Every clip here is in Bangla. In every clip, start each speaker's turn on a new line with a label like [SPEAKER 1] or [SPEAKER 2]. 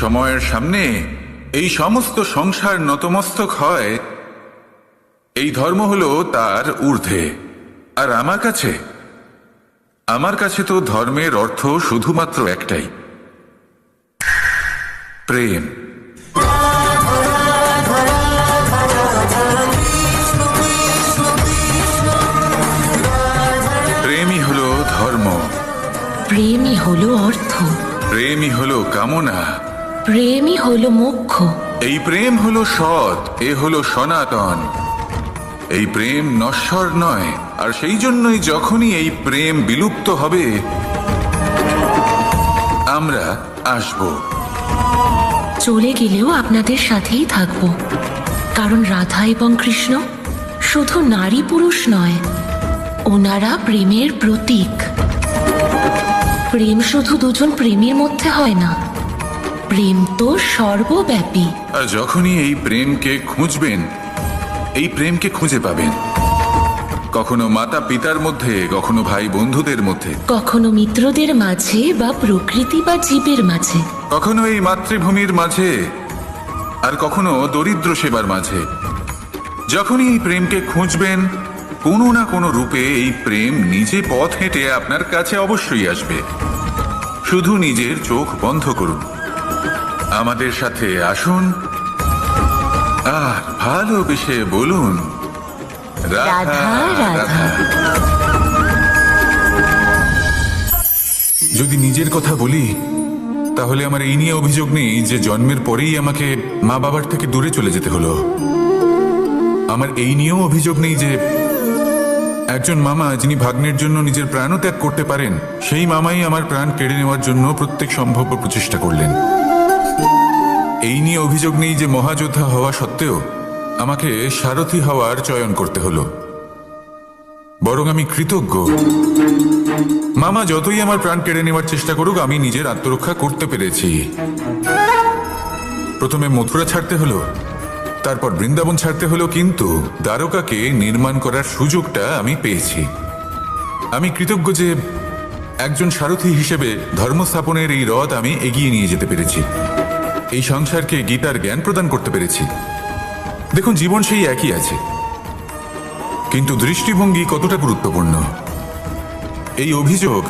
[SPEAKER 1] সময়ের সামনে এই সমস্ত সংসার নতমস্তক হয় এই ধর্ম হল তার ঊর্ধ্বে। আর আমার কাছে? আমার কাছে তো ধর্মের অর্থ শুধুমাত্র একটাই। প্রেম। প্রেমই হলো ধর্ম।
[SPEAKER 2] প্রেমই হলো অর্থ।
[SPEAKER 1] প্রেমই হলো কামনা।
[SPEAKER 2] প্রেমই হলো মোক্ষ
[SPEAKER 1] এই প্রেম হলো সৎ এ হলো সনাতন। এই প্রেম নশ্বর নয় আর সেই জন্যই যখনই এই প্রেম বিলুপ্ত হবে আমরা আসব।
[SPEAKER 2] চলে গেলেও আপনাদের সাথেই থাকব। কারণ রাধা এবং কৃষ্ণ শুধু নারী পুরুষ নয় ওনারা প্রেমের প্রতীক। প্রেম শুধু দুজন প্রেমের মধ্যে হয় না প্রেম তো সর্বব্যাপী।
[SPEAKER 1] আর যখনই এই প্রেমকে খুঁজবেন এই প্রেমকে খুঁজে পাবেন। কখনো মাতা পিতার মধ্যে কখনো ভাই বন্ধুদের মধ্যে।
[SPEAKER 2] কখনো মিত্রদের মাঝে বা প্রকৃতি বা জীবের মাঝে।
[SPEAKER 1] কখনো এই মাতৃভূমির মাঝে আর কখনো দরিদ্র সেবার মাঝে। যখনই এই প্রেমকে খুঁজবেন কোনো না কোনো রূপে এই প্রেম নিজে পথ হেঁটে আপনার কাছে অবশ্যই আসবে। শুধু নিজের চোখ বন্ধ করুন। আমাদের সাথে আসুন। আর ভালোবেসে বলুন।
[SPEAKER 2] রাধা, রাধা।
[SPEAKER 1] যদি নিজের কথা বলি তাহলে আমার এই নিয়ে অভিযোগ নেই যে জন্মের পরেই আমাকে মা বাবার থেকে দূরে চলে যেতে হলো। আমার এই নিয়েও অভিযোগ নেই যে একজন মামা যিনি ভাগ্নের জন্য নিজের প্রাণও ত্যাগ করতে পারেন সেই মামাই আমার প্রাণ কেড়ে নেওয়ার জন্য প্রত্যেক সম্ভাব্য প্রচেষ্টা করলেন। এই নিয়ে অভিযোগ নেই যে মহাযোদ্ধা হওয়া সত্ত্বেও আমাকে সারথি হওয়ার চয়ন করতে হলো। বরং আমি কৃতজ্ঞ। মামা, যতই আমার প্রাণ কেড়ে নেওয়ার চেষ্টা করুক, আমি নিজের আত্মরক্ষা করতে পেরেছি। প্রথমে মথুরা ছাড়তে হলো, তারপর বৃন্দাবন ছাড়তে হলো, কিন্তু দ্বারকাকে নির্মাণ করার সুযোগটা আমি পেয়েছি। আমি কৃতজ্ঞ যে একজন সারথি হিসেবে ধর্ম স্থাপনের এই রথ আমি এগিয়ে নিয়ে যেতে পেরেছি। এই সংসারকে গীতার জ্ঞান প্রদান করতে পেরেছি। দেখুন, জীবন সেই একই আছে। কিন্তু দৃষ্টিভঙ্গি কতটা গুরুত্বপূর্ণ? এই অভিযোগ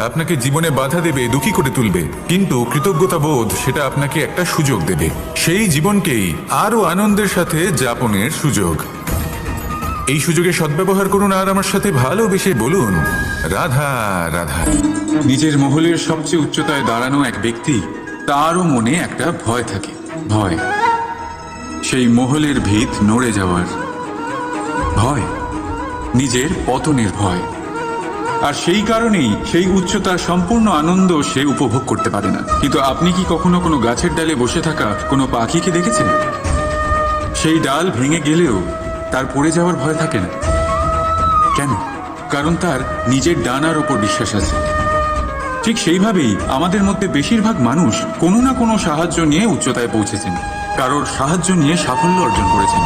[SPEAKER 1] আপনাকে জীবনে বাধা দেবে, দুঃখী করে তুলবে। কিন্তু কৃতজ্ঞতা বোধ সেটা আপনাকে একটা সুযোগ দেবে। সেই জীবনকেই আরও আনন্দের সাথে যাপনের সুযোগ। এই সুযোগে সদ্ব্যবহার করুন আর আমার সাথে ভালোবেসে বলুন, রাধা রাধা।
[SPEAKER 3] নিজের মহলের সবচেয়ে উচ্চতায় দাঁড়ানো এক ব্যক্তি তারও মনে একটা ভয় থাকে। ভয়। সেই মহলের ভিত নড়ে যাওয়ার ভয়। নিজের পতনের ভয়। আর সেই কারণেই সেই উচ্চতার সম্পূর্ণ আনন্দ সে উপভোগ করতে পারে না। কিন্তু আপনি কি কখনো কোনো গাছের ডালে বসে থাকা কোনো পাখিকে দেখেছেন? সেই ডাল ভেঙে গেলেও তার পড়ে যাওয়ার ভয় থাকে না। কেন? কারণ তার নিজের ডানার ওপর বিশ্বাস আছে। ঠিক সেইভাবেই আমাদের মধ্যে বেশিরভাগ মানুষ কোনো না কোনো সাহায্য নিয়ে উচ্চতায় পৌঁছেছেন, কারোর সাহায্য নিয়ে সাফল্য অর্জন করেছেন।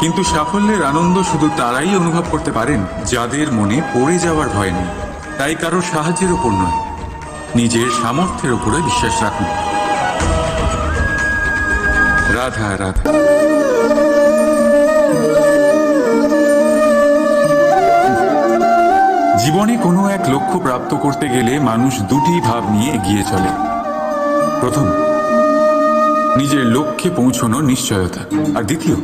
[SPEAKER 3] কিন্তু সাফল্যের আনন্দ শুধু তারাই অনুভব করতে পারেন যাদের মনে পড়ে যাওয়ার ভয় নেই। তাই কারোর সাহায্যের ওপর নয়, নিজের সামর্থ্যের ওপরে বিশ্বাস রাখুন। রাধা রাধা। জীবনে কোনো এক লক্ষ্য প্রাপ্ত করতে গেলে মানুষ দুটি ভাব নিয়ে এগিয়ে চলে। প্রথম, নিজের লক্ষ্যে পৌঁছনোর নিশ্চয়তা। আর দ্বিতীয়,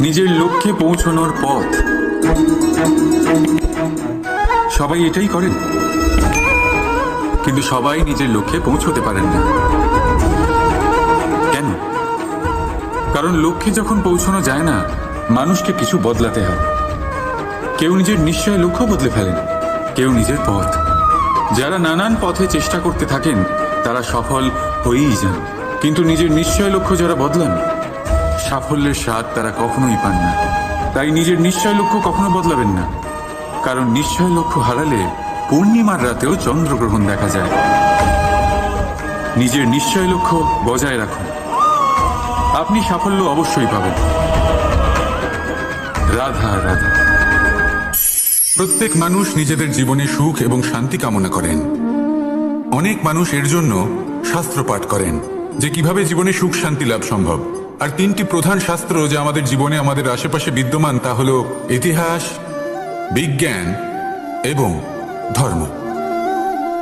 [SPEAKER 3] নিজের লক্ষ্যে পৌঁছনোর পথ। সবাই এটাই করেন। কিন্তু সবাই নিজের লক্ষ্যে পৌঁছতে পারেন না। কেন? কারণ লক্ষ্যে যখন পৌঁছানো যায় না, মানুষকে কিছু বদলাতে হয়। কেউ নিজের নিশ্চয় লক্ষ্য বদলে ফেলেন, কেউ নিজের পথ। যারা নানান পথে চেষ্টা করতে থাকেন, তারা সফল হয়েই যান। কিন্তু নিজের নিশ্চয় লক্ষ্য যারা বদলান, সাফল্যের স্বাদ তারা কখনোই পান না। তাই নিজের নিশ্চয় লক্ষ্য কখনো বদলাবেন না। কারণ নিশ্চয় লক্ষ্য হারালে পূর্ণিমার রাতেও চন্দ্রগ্রহণ দেখা যায়। নিজের নিশ্চয় লক্ষ্য বজায় রাখুন। আপনি সাফল্য অবশ্যই পাবেন। রাধা রাধা।
[SPEAKER 1] প্রত্যেক মানুষ নিজেদের জীবনে সুখ এবং শান্তি কামনা করেন। অনেক মানুষ এর জন্য শাস্ত্র পাঠ করেন, যে কীভাবে জীবনে সুখ, শান্তি লাভ সম্ভব। আর তিনটি প্রধান শাস্ত্র যা আমাদের জীবনে আমাদের আশেপাশে বিদ্যমান, তা হল ইতিহাস, বিজ্ঞান এবং ধর্ম।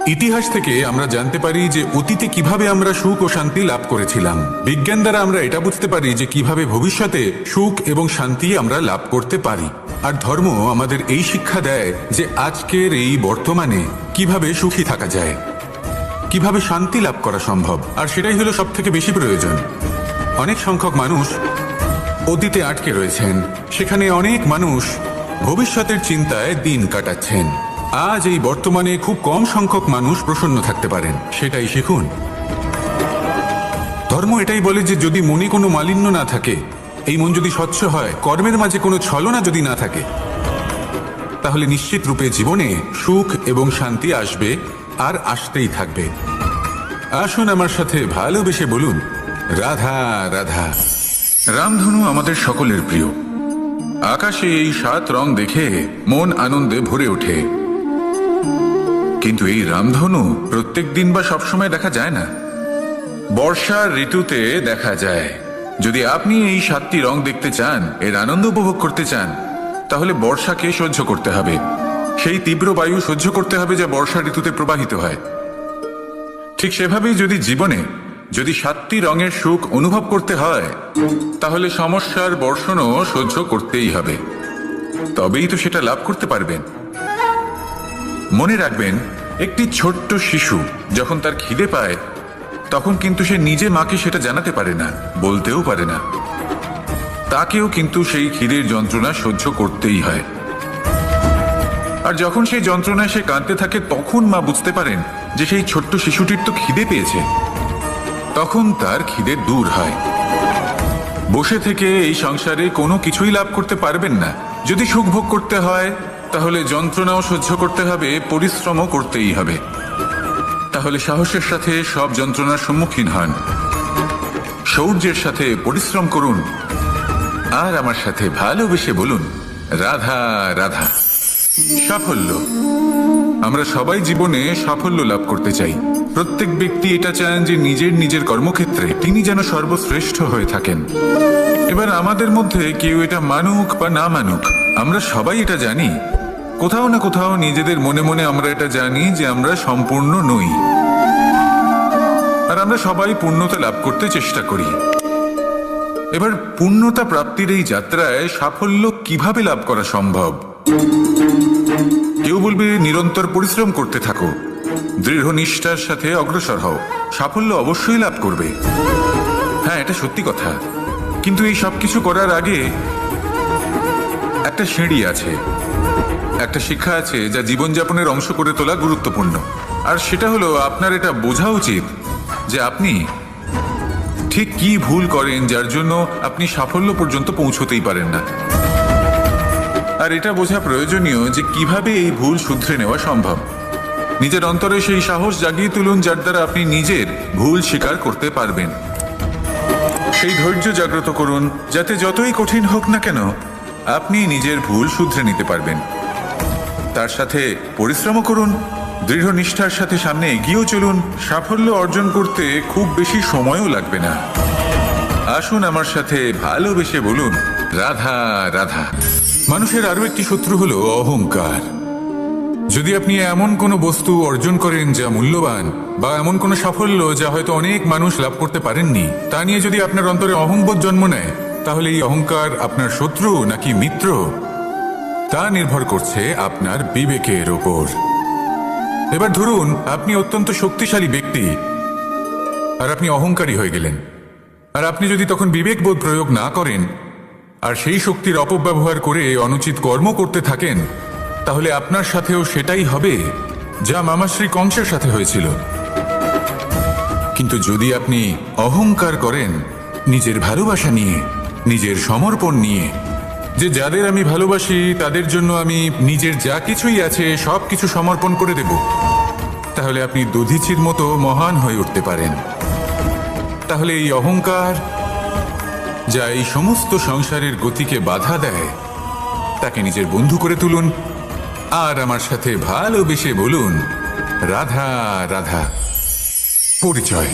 [SPEAKER 1] ইতিহাস থেকে আমরা জানতে পারি যে অতীতে কীভাবে আমরা সুখ ও শান্তি লাভ করেছিলাম। বিজ্ঞান দ্বারা আমরা এটা বুঝতে পারি যে কীভাবে ভবিষ্যতে সুখ এবং শান্তি আমরা লাভ করতে পারি। আর ধর্ম আমাদের এই শিক্ষা দেয় যে আজকের এই বর্তমানে কীভাবে সুখী থাকা যায়, কীভাবে শান্তি লাভ করা সম্ভব, আর সেটাই হলো সব থেকে বেশি প্রয়োজন। অনেক সংখ্যক মানুষ অতীতে আটকে রয়েছেন, সেখানে অনেক মানুষ ভবিষ্যতের চিন্তায় দিন কাটাচ্ছেন। আজ এই বর্তমানে খুব কম সংখ্যক মানুষ প্রসন্ন থাকতে পারেন, সেটাই শিখুন। ধর্ম এটাই বলে যে যদি মনে কোনো মালিন্য না থাকে, এই মন যদি স্বচ্ছ হয়, কর্মের মাঝে কোনো ছলনা যদি না থাকে, তাহলে নিশ্চিত রূপে জীবনে সুখ এবং শান্তি আসবে আর আসতেই থাকবে। আসুন আমার সাথে ভালোবেসে বলুন, রাধা রাধা। রামধনু আমাদের সকলের প্রিয়। আকাশে এই সাত রং দেখে মন আনন্দে ভরে ওঠে। কিন্তু এই রামধনু প্রত্যেক দিন বা সবসময় দেখা যায় না। বর্ষার ঋতুতে দেখা যায়। যদি আপনি এই সাতটি রং দেখতে চান, এর আনন্দ উপভোগ করতে চান, তাহলে বর্ষাকে সহ্য করতে হবে। সেই তীব্র বায়ু সহ্য করতে হবে যা বর্ষা ঋতুতে প্রবাহিত হয়। ঠিক সেভাবেই যদি জীবনে যদি সাতটি রঙের সুখ অনুভব করতে হয়, তাহলে সমস্যার বর্ষণও সহ্য করতেই হবে। তবেই তো সেটা লাভ করতে পারবেন। মনে রাখবেন, একটি ছোট্ট শিশু যখন তার খিদে পায়, তখন কিন্তু সে নিজে মাকে সেটা জানাতে পারে না, বলতেও পারে না। তাকেও কিন্তু সেই খিদের যন্ত্রণা সহ্য করতেই হয়। আর যখন সেই যন্ত্রণায় সে কাঁদতে থাকে, তখন মা বুঝতে পারেন যে সেই ছোট্ট শিশুটির তো খিদে পেয়েছে। তখন তার খিদে দূর হয়। বসে থেকে এই সংসারে কোনো কিছুই লাভ করতে পারবেন না। যদি সুখ ভোগ করতে হয় তাহলে যন্ত্রণাও সহ্য করতে হবে, পরিশ্রমও করতেই হবে। তাহলে সাহসের সাথে সব যন্ত্রণার সম্মুখীন হন। শৌর্যের সাথে পরিশ্রম করুন। আর আমার সাথে ভালোবেসে বলুন, রাধা রাধা। সাফল্য। আমরা সবাই জীবনে সাফল্য লাভ করতে চাই। প্রত্যেক ব্যক্তি এটা চান যে নিজের নিজের কর্মক্ষেত্রে তিনি যেন সর্বশ্রেষ্ঠ হয়ে থাকেন। এবার আমাদের মধ্যে কেউ এটা মানুক বা না মানুক, আমরা সবাই এটা জানি। কোথাও না কোথাও নিজেদের মনে মনে আমরা এটা জানি যে আমরা সম্পূর্ণ নই। আর আমরা সবাই পূর্ণতা লাভ করতে চেষ্টা করি। এবার পূর্ণতা প্রাপ্তির এই যাত্রায় সাফল্য কীভাবে লাভ করা সম্ভব? কেউ বলবে, নিরন্তর পরিশ্রম করতে থাকো। দৃঢ় নিষ্ঠার সাথে অগ্রসর হও। সাফল্য অবশ্যই লাভ করবে। হ্যাঁ এটা সত্যি কথা। কিন্তু এই সব কিছু করার আগে একটা সিঁড়ি আছে। একটা শিক্ষা আছে যা জীবনযাপনের অংশ করে তোলা গুরুত্বপূর্ণ। আর সেটা হলো আপনার এটা বোঝা উচিত যে আপনি ঠিক কি ভুল করেন যার জন্য আপনি সাফল্য পর্যন্ত পৌঁছতেই পারেন না। আর এটা বোঝা প্রয়োজনীয় যে কীভাবে এই ভুল শুধরে নেওয়া সম্ভব। নিজের অন্তরে সেই সাহস জাগিয়ে তুলুন যার দ্বারা আপনি নিজের ভুল স্বীকার করতে পারবেন। সেই ধৈর্য জাগ্রত করুন, যাতে যতই কঠিন হোক না কেন আপনি নিজের ভুল শুধরে নিতে পারবেন। তার সাথে পরিশ্রমও করুন, দৃঢ় নিষ্ঠার সাথে সামনে এগিয়েও চলুন, সাফল্য অর্জন করতে খুব বেশি সময়ও লাগবে না। আসুন আমার সাথে ভালোবেসে বলুন, রাধা রাধা। মানুষের আরও একটি শত্রু হলো অহংকার। যদি আপনি এমন কোনো বস্তু অর্জন করেন যা মূল্যবান, বা এমন কোনো সাফল্য যা হয়তো অনেক মানুষ লাভ করতে পারেননি, তা নিয়ে যদি আপনার অন্তরে অহংবোধ জন্ম নেয় তাহলে এই অহংকার আপনার শত্রু নাকি মিত্র? তা নির্ভর করছে আপনার বিবেকের ওপর এবার ধরুন, আপনি অত্যন্ত শক্তিশালী ব্যক্তি, আর আপনি অহংকারী হয়ে গেলেন। আর আপনি যদি তখন বিবেকবোধ প্রয়োগ না করেন, আর সেই শক্তির অপব্যবহার করে অনুচিত কর্ম করতে থাকেন, তাহলে আপনার সাথেও সেটাই হবে যা মামাশ্রী কংসের সাথে হয়েছিল। কিন্তু যদি আপনি অহংকার করেন নিজের ভালোবাসা নিয়ে নিজের সমর্পণ নিয়ে। যে যাদের আমি ভালোবাসি, তাদের জন্য আমি নিজের যা কিছুই আছে সব কিছু সমর্পণ করে দেব। তাহলে আপনি দধিচির মতো মহান হয়ে উঠতে পারেন। তাহলে এই অহংকার, যা এই সমস্ত সংসারের গতিকে বাধা দেয়, তাকে নিজের বন্ধু করে তুলুন। আর আমার সাথে ভালোবেসে বলুন, রাধা রাধা। পরিচয়।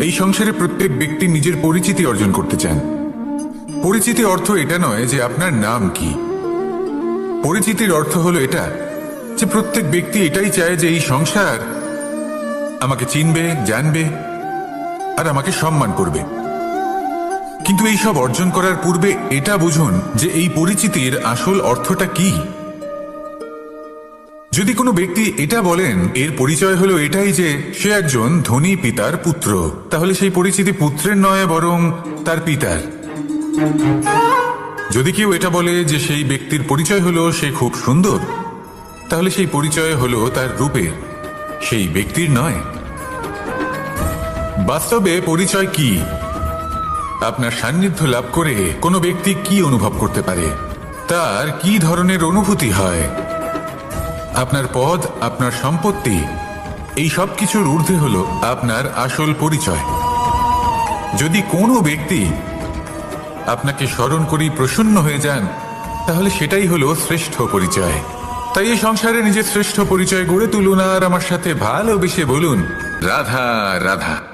[SPEAKER 1] এই সংসারে প্রত্যেক ব্যক্তি নিজের পরিচিতি অর্জন করতে চান। পরিচিতি অর্থ এটা নয় যে আপনার নাম কি। পরিচিতির অর্থ হলো এটা, যে প্রত্যেক ব্যক্তি এটাই চায় যে এই সংসার আমাকে চিনবে, জানবে আর আমাকে সম্মান করবে। কিন্তু এই সব অর্জন করার পূর্বে এটা বুঝুন যে এই পরিচিতির আসল অর্থটা কি। যদি কোনো ব্যক্তি এটা বলেন, এর পরিচয় হলো এটাই যে সে একজন ধনী পিতার পুত্র। তাহলে সেই পরিচিতি পুত্রের নয়, বরং তার পিতার। যদি কেউ এটা বলে যে সেই ব্যক্তির পরিচয় হলো সে খুব সুন্দর, তাহলে সেই পরিচয় হলো তার রূপের সেই ব্যক্তির নয়। বাস্তবে পরিচয় কি? আপনার সান্নিধ্য লাভ করে কোনো ব্যক্তি কি অনুভব করতে পারে? তার কি ধরনের অনুভূতি হয়? আপনার পদ আপনার সম্পত্তি, এই সব কিছুর ঊর্ধ্বে হল আপনার আসল পরিচয়। যদি কোনো ব্যক্তি আপনাকে স্মরণ করি প্রসন্ন হয়ে যান, তাহলে সেটাই হলো শ্রেষ্ঠ পরিচয়। তাই এই সংসারে নিজের শ্রেষ্ঠ পরিচয় গড়ে তুলুন আর আমার সাথে ভালোবেসে বলুন, রাধা রাধা।